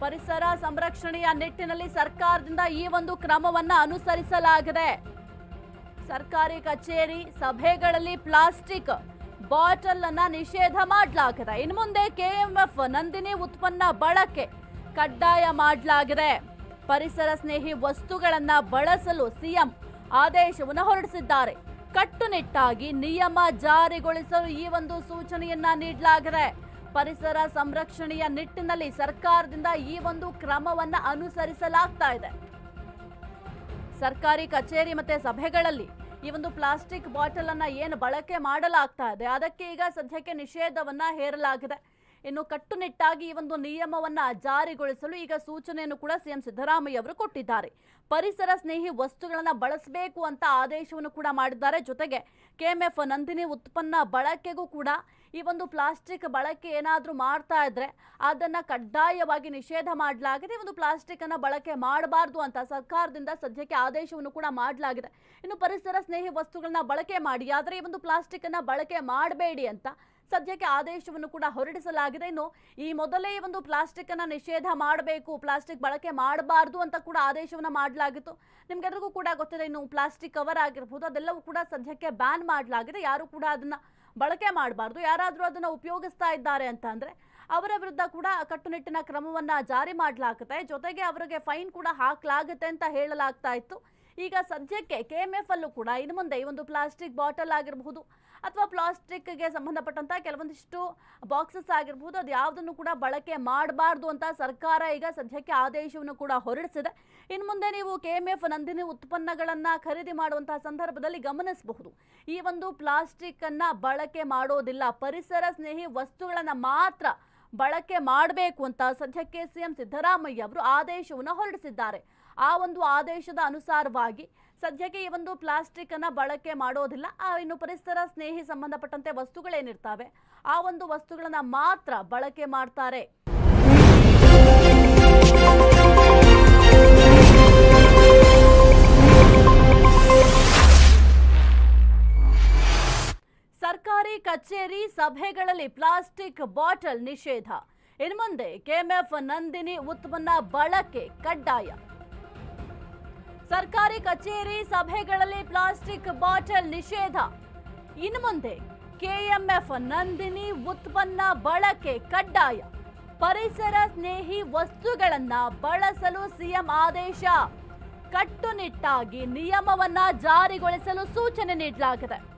ಪರಿಸರ ಸಂರಕ್ಷಣೆಯ ನಿಟ್ಟಿನಲ್ಲಿ ಸರ್ಕಾರದಿಂದ ಈ ಒಂದು ಕ್ರಮವನ್ನ ಅನುಸರಿಸಲಾಗಿದೆ. ಸರ್ಕಾರಿ ಕಚೇರಿ ಸಭೆಗಳಲ್ಲಿ ಪ್ಲಾಸ್ಟಿಕ್ ಬಾಟಲ್ ಅನ್ನ ನಿಷೇಧ ಮಾಡಲಾಗಿದೆ. ಇನ್ನು ಮುಂದೆ ಕೆಎಂಎಫ್ ನಂದಿನಿ ಉತ್ಪನ್ನ ಬಳಕೆ ಕಡ್ಡಾಯ ಮಾಡಲಾಗಿದೆ. ಪರಿಸರ ಸ್ನೇಹಿ ವಸ್ತುಗಳನ್ನ ಬಳಸಲು ಸಿಎಂ ಆದೇಶವನ್ನು ಹೊರಡಿಸಿದ್ದಾರೆ. ಕಟ್ಟುನಿಟ್ಟಾಗಿ ನಿಯಮ ಜಾರಿಗೊಳಿಸಲು ಈ ಒಂದು ಸೂಚನೆಯನ್ನ ನೀಡಲಾಗಿದೆ. ಪರಿಸರ ಸಂರಕ್ಷಣೆಯ ನಿಟ್ಟಿನಲ್ಲಿ ಸರ್ಕಾರದಿಂದ ಈ ಒಂದು ಕ್ರಮವನ್ನ ಅನುಸರಿಸಲಾಗ್ತಾ ಇದೆ. ಸರ್ಕಾರಿ ಕಚೇರಿ ಮತ್ತೆ ಸಭೆಗಳಲ್ಲಿ ಈ ಒಂದು ಪ್ಲಾಸ್ಟಿಕ್ ಬಾಟಲ್ ಅನ್ನ ಏನು ಬಳಕೆ ಮಾಡಲಾಗ್ತಾ ಇದೆ? ಅದಕ್ಕೆ ಈಗ ಸದ್ಯಕ್ಕೆ ನಿಷೇಧವನ್ನ ಹೇರಲಾಗಿದೆ. ಇನ್ನು ಕಟ್ಟುನಿಟ್ಟಾಗಿ ಈ ಒಂದು ನಿಯಮವನ್ನ ಜಾರಿಗೊಳಿಸಲು ಈಗ ಸೂಚನೆಯನ್ನು ಕೂಡ ಸಿಎಂ ಸಿದ್ದರಾಮಯ್ಯ ಅವರು ಕೊಟ್ಟಿದ್ದಾರೆ. ಪರಿಸರ ಸ್ನೇಹಿ ವಸ್ತುಗಳನ್ನ ಬಳಸಬೇಕು ಅಂತ ಆದೇಶವನ್ನು ಕೂಡ ಮಾಡಿದ್ದಾರೆ. ಜೊತೆಗೆ ಕೆಎಂಎಫ್ ನಂದಿನಿ ಉತ್ಪನ್ನ ಬಳಕೆಗೂ ಕೂಡ ಈ ಒಂದು ಪ್ಲಾಸ್ಟಿಕ್ ಬಳಕೆ ಏನಾದರೂ ಮಾಡ್ತಾ ಇದ್ರೆ ಅದನ್ನು ಕಡ್ಡಾಯವಾಗಿ ನಿಷೇಧ ಮಾಡಲಾಗಿದೆ. ಒಂದು ಪ್ಲಾಸ್ಟಿಕ್ ಅನ್ನ ಬಳಕೆ ಮಾಡಬಾರ್ದು ಅಂತ ಸರ್ಕಾರದಿಂದ ಸದ್ಯಕ್ಕೆ ಆದೇಶವನ್ನು ಕೂಡ ಮಾಡಲಾಗಿದೆ. ಇನ್ನು ಪರಿಸರ ಸ್ನೇಹಿ ವಸ್ತುಗಳನ್ನ ಬಳಕೆ ಮಾಡಿ, ಆದರೆ ಈ ಒಂದು ಪ್ಲಾಸ್ಟಿಕ್ ಅನ್ನ ಬಳಕೆ ಮಾಡಬೇಡಿ ಅಂತ ಸದ್ಯಕ್ಕೆ ಆದೇಶವನ್ನು ಕೂಡ ಹೊರಡಿಸಲಾಗಿದೆ. ಇನ್ನು ಈ ಮೊದಲೇ ಈ ಒಂದು ಪ್ಲಾಸ್ಟಿಕ್ ಅನ್ನ ನಿಷೇಧ ಮಾಡಬೇಕು, ಪ್ಲಾಸ್ಟಿಕ್ ಬಳಕೆ ಮಾಡಬಾರ್ದು ಅಂತ ಕೂಡ ಆದೇಶವನ್ನ ಮಾಡಲಾಗಿತ್ತು. ನಿಮ್ಗೆಲ್ರಿಗೂ ಕೂಡ ಗೊತ್ತಿದೆ, ಇನ್ನು ಪ್ಲಾಸ್ಟಿಕ್ ಕವರ್ ಆಗಿರ್ಬೋದು, ಅದೆಲ್ಲವೂ ಕೂಡ ಸದ್ಯಕ್ಕೆ ಬ್ಯಾನ್ ಮಾಡಲಾಗಿದೆ. ಯಾರು ಕೂಡ ಅದನ್ನ ಬಳಕೆ ಮಾಡಬಾರ್ದು, ಯಾರಾದರೂ ಅದನ್ನು ಉಪಯೋಗಿಸ್ತಾ ಇದ್ದಾರೆ ಅಂತ ಅಂದರೆ ಅವರ ವಿರುದ್ಧ ಕೂಡ ಕಟ್ಟುನಿಟ್ಟಿನ ಕ್ರಮವನ್ನು ಜಾರಿ ಮಾಡಲಾಗುತ್ತೆ. ಜೊತೆಗೆ ಅವರಿಗೆ ಫೈನ್ ಕೂಡ ಹಾಕಲಾಗುತ್ತೆ ಅಂತ ಹೇಳಲಾಗ್ತಾ ಇತ್ತು. ಈಗ ಸದ್ಯಕ್ಕೆ ಕೆ ಎಂ ಎಫ್ ಅಲ್ಲೂ ಕೂಡ ಇನ್ನು ಮುಂದೆ ಈ ಒಂದು ಪ್ಲಾಸ್ಟಿಕ್ ಬಾಟಲ್ ಆಗಿರಬಹುದು ಅಥವಾ ಪ್ಲಾಸ್ಟಿಕ್ಗೆ ಸಂಬಂಧಪಟ್ಟಂತ ಕೆಲವೊಂದಿಷ್ಟು ಬಾಕ್ಸಸ್ ಆಗಿರಬಹುದು ಅದು ಯಾವುದನ್ನು ಕೂಡ ಬಳಕೆ ಮಾಡಬಾರ್ದು ಅಂತ ಸರ್ಕಾರ ಈಗ ಸದ್ಯಕ್ಕೆ ಆದೇಶವನ್ನು ಕೂಡ ಹೊರಡಿಸಿದೆ. ಇನ್ನು ಮುಂದೆ ನೀವು ಕೆ ಎಂ ಎಫ್ ನಂದಿನಿ ಉತ್ಪನ್ನಗಳನ್ನ ಖರೀದಿ ಮಾಡುವಂತಹ ಸಂದರ್ಭದಲ್ಲಿ ಗಮನಿಸಬಹುದು. ಈ ಒಂದು ಪ್ಲಾಸ್ಟಿಕ್ ಅನ್ನ ಬಳಕೆ ಮಾಡೋದಿಲ್ಲ. ಪರಿಸರ ಸ್ನೇಹಿ ವಸ್ತುಗಳನ್ನ ಮಾತ್ರ ಬಳಕೆ ಮಾಡಬೇಕು ಅಂತ ಸದ್ಯಕ್ಕೆ ಸಿಎಂ ಸಿದ್ದರಾಮಯ್ಯ ಅವರು ಆದೇಶವನ್ನು ಹೊರಡಿಸಿದ್ದಾರೆ. ಆ ಒಂದು ಆದೇಶದ ಅನುಸಾರವಾಗಿ ಸದ್ಯಕ್ಕೆ ಈ ಒಂದು ಪ್ಲಾಸ್ಟಿಕ್ ಅನ್ನ ಬಳಕೆ ಮಾಡೋದಿಲ್ಲ. ಆ ಇನ್ನು ಪರಿಸರ ಸ್ನೇಹಿ ಸಂಬಂಧಪಟ್ಟಂತೆ ವಸ್ತುಗಳೇನಿರ್ತಾವೆ, ಆ ಒಂದು ವಸ್ತುಗಳನ್ನ ಮಾತ್ರ ಬಳಕೆ ಮಾಡ್ತಾರೆ. ಸರ್ಕಾರಿ ಕಚೇರಿ ಸಭೆಗಳಲ್ಲಿ ಪ್ಲಾಸ್ಟಿಕ್ ಬಾಟಲ್ ನಿಷೇಧ. ಇನ್ನು ಮುಂದೆ ಕೆಎಂಎಫ್ ನಂದಿನಿ ಉತ್ಪನ್ನ ಬಳಕೆ ಕಡ್ಡಾಯ. ಸರ್ಕಾರಿ ಕಚೇರಿ ಸಭೆಗಳಲ್ಲಿ ಪ್ಲಾಸ್ಟಿಕ್ ಬಾಟಲ್ ನಿಷೇಧ. ಇನ್ನು ಮುಂದೆ ಕೆಎಂಎಫ್ ನಂದಿನಿ ಉತ್ಪನ್ನ ಬಳಕೆ ಕಡ್ಡಾಯ. ಪರಿಸರ ಸ್ನೇಹಿ ವಸ್ತುಗಳನ್ನ ಬಳಸಲು ಸಿಎಂ ಆದೇಶ. ಕಟ್ಟುನಿಟ್ಟಾಗಿ ನಿಯಮವನ್ನ ಜಾರಿಗೊಳಿಸಲು ಸೂಚನೆ ನೀಡಲಾಗಿದೆ.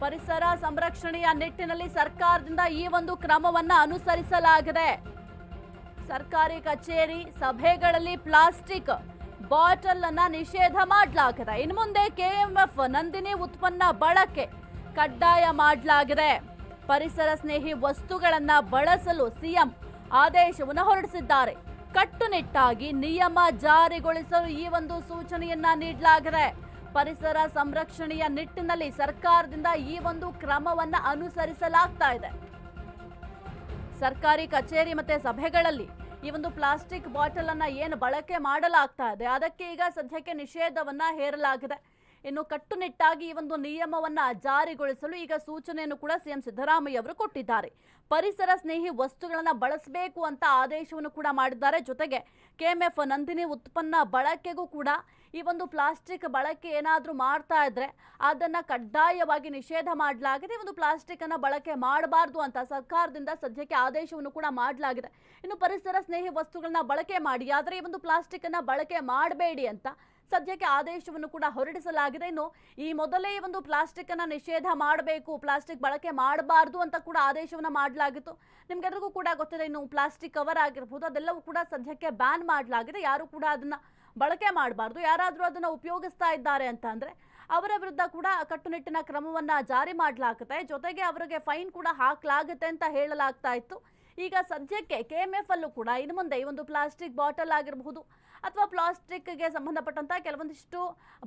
ಪರಿಸರ ಸಂರಕ್ಷಣೆಯ ನಿಟ್ಟಿನಲ್ಲಿ ಸರ್ಕಾರದಿಂದ ಈ ಒಂದು ಕ್ರಮವನ್ನ ಅನುಸರಿಸಲಾಗಿದೆ. ಸರ್ಕಾರಿ ಕಚೇರಿ ಸಭೆಗಳಲ್ಲಿ ಪ್ಲಾಸ್ಟಿಕ್ ಬಾಟಲ್ ಅನ್ನ ನಿಷೇಧ ಮಾಡಲಾಗಿದೆ. ಇನ್ನು ಮುಂದೆ ಕೆಎಂಎಫ್ ನಂದಿನಿ ಉತ್ಪನ್ನ ಬಳಕೆ ಕಡ್ಡಾಯ ಮಾಡಲಾಗಿದೆ. ಪರಿಸರ ಸ್ನೇಹಿ ವಸ್ತುಗಳನ್ನ ಬಳಸಲು ಸಿಎಂ ಆದೇಶವನ್ನು ಹೊರಡಿಸಿದ್ದಾರೆ. ಕಟ್ಟುನಿಟ್ಟಾಗಿ ನಿಯಮ ಜಾರಿಗೊಳಿಸಲು ಈ ಒಂದು ಸೂಚನೆಯನ್ನ ನೀಡಲಾಗಿದೆ. ಪರಿಸರ ಸಂರಕ್ಷಣೆಯ ನಿಟ್ಟಿನಲ್ಲಿ ಸರ್ಕಾರದಿಂದ ಈ ಒಂದು ಕ್ರಮವನ್ನ ಅನುಸರಿಸಲಾಗ್ತಾ ಇದೆ. ಸರ್ಕಾರಿ ಕಚೇರಿ ಮತ್ತೆ ಸಭೆಗಳಲ್ಲಿ ಈ ಒಂದು ಪ್ಲಾಸ್ಟಿಕ್ ಬಾಟಲ್ ಅನ್ನ ಏನು ಬಳಕೆ ಮಾಡಲಾಗ್ತಾ ಇದೆ? ಅದಕ್ಕೆ ಈಗ ಸದ್ಯಕ್ಕೆ ನಿಷೇಧವನ್ನ ಹೇರಲಾಗಿದೆ. ಇನ್ನು ಕಟ್ಟುನಿಟ್ಟಾಗಿ ಈ ಒಂದು ನಿಯಮವನ್ನ ಜಾರಿಗೊಳಿಸಲು ಈಗ ಸೂಚನೆಯನ್ನು ಕೂಡ ಸಿಎಂ ಸಿದ್ದರಾಮಯ್ಯ ಅವರು ಕೊಟ್ಟಿದ್ದಾರೆ. ಪರಿಸರ ಸ್ನೇಹಿ ವಸ್ತುಗಳನ್ನ ಬಳಸಬೇಕು ಅಂತ ಆದೇಶವನ್ನು ಕೂಡ ಮಾಡಿದ್ದಾರೆ. ಜೊತೆಗೆ ಕೆಎಂಎಫ್ ನಂದಿನಿ ಉತ್ಪನ್ನ ಬಳಕೆಗೂ ಕೂಡ ಈ ಒಂದು ಪ್ಲಾಸ್ಟಿಕ್ ಬಳಕೆ ಏನಾದರೂ ಮಾಡ್ತಾ ಇದ್ರೆ ಅದನ್ನು ಕಡ್ಡಾಯವಾಗಿ ನಿಷೇಧ ಮಾಡಲಾಗಿದೆ. ಈ ಒಂದು ಪ್ಲಾಸ್ಟಿಕ್ ಅನ್ನ ಬಳಕೆ ಮಾಡಬಾರ್ದು ಅಂತ ಸರ್ಕಾರದಿಂದ ಸದ್ಯಕ್ಕೆ ಆದೇಶವನ್ನು ಕೂಡ ಮಾಡಲಾಗಿದೆ. ಇನ್ನು ಪರಿಸರ ಸ್ನೇಹಿ ವಸ್ತುಗಳನ್ನ ಬಳಕೆ ಮಾಡಿ, ಆದರೆ ಈ ಒಂದು ಪ್ಲಾಸ್ಟಿಕ್ ಅನ್ನ ಬಳಕೆ ಮಾಡಬೇಡಿ ಅಂತ ಸದ್ಯಕ್ಕೆ ಆದೇಶವನ್ನು ಕೂಡ ಹೊರಡಿಸಲಾಗಿದೆ. ಇನ್ನು ಈ ಮೊದಲೇ ಒಂದು ಪ್ಲಾಸ್ಟಿಕ್ ಅನ್ನ ನಿಷೇಧ ಮಾಡಬೇಕು, ಪ್ಲಾಸ್ಟಿಕ್ ಬಳಕೆ ಮಾಡಬಾರ್ದು ಅಂತ ಕೂಡ ಆದೇಶವನ್ನ ಮಾಡಲಾಗಿತ್ತು. ನಿಮ್ಗೆಲ್ರಿಗೂ ಕೂಡ ಗೊತ್ತಿದೆ, ಇನ್ನು ಪ್ಲಾಸ್ಟಿಕ್ ಕವರ್ ಆಗಿರ್ಬೋದು, ಅದೆಲ್ಲವೂ ಕೂಡ ಸದ್ಯಕ್ಕೆ ಬ್ಯಾನ್ ಮಾಡಲಾಗಿದೆ. ಯಾರು ಕೂಡ ಅದನ್ನ ಬಳಕೆ ಮಾಡಬಾರ್ದು, ಯಾರಾದರೂ ಅದನ್ನು ಉಪಯೋಗಿಸ್ತಾ ಇದ್ದಾರೆ ಅಂತ ಅವರ ವಿರುದ್ಧ ಕೂಡ ಕಟ್ಟುನಿಟ್ಟಿನ ಕ್ರಮವನ್ನು ಜಾರಿ ಮಾಡಲಾಗುತ್ತೆ. ಜೊತೆಗೆ ಅವರಿಗೆ ಫೈನ್ ಕೂಡ ಹಾಕಲಾಗುತ್ತೆ ಅಂತ ಹೇಳಲಾಗ್ತಾ ಇತ್ತು. ಈಗ ಸದ್ಯಕ್ಕೆ ಕೆ ಎಂ ಎಫ್ ಅಲ್ಲೂ ಕೂಡ ಇನ್ನು ಮುಂದೆ ಈ ಒಂದು ಪ್ಲಾಸ್ಟಿಕ್ ಬಾಟಲ್ ಆಗಿರಬಹುದು ಅಥವಾ ಪ್ಲಾಸ್ಟಿಕ್ಗೆ ಸಂಬಂಧಪಟ್ಟಂತ ಕೆಲವೊಂದಿಷ್ಟು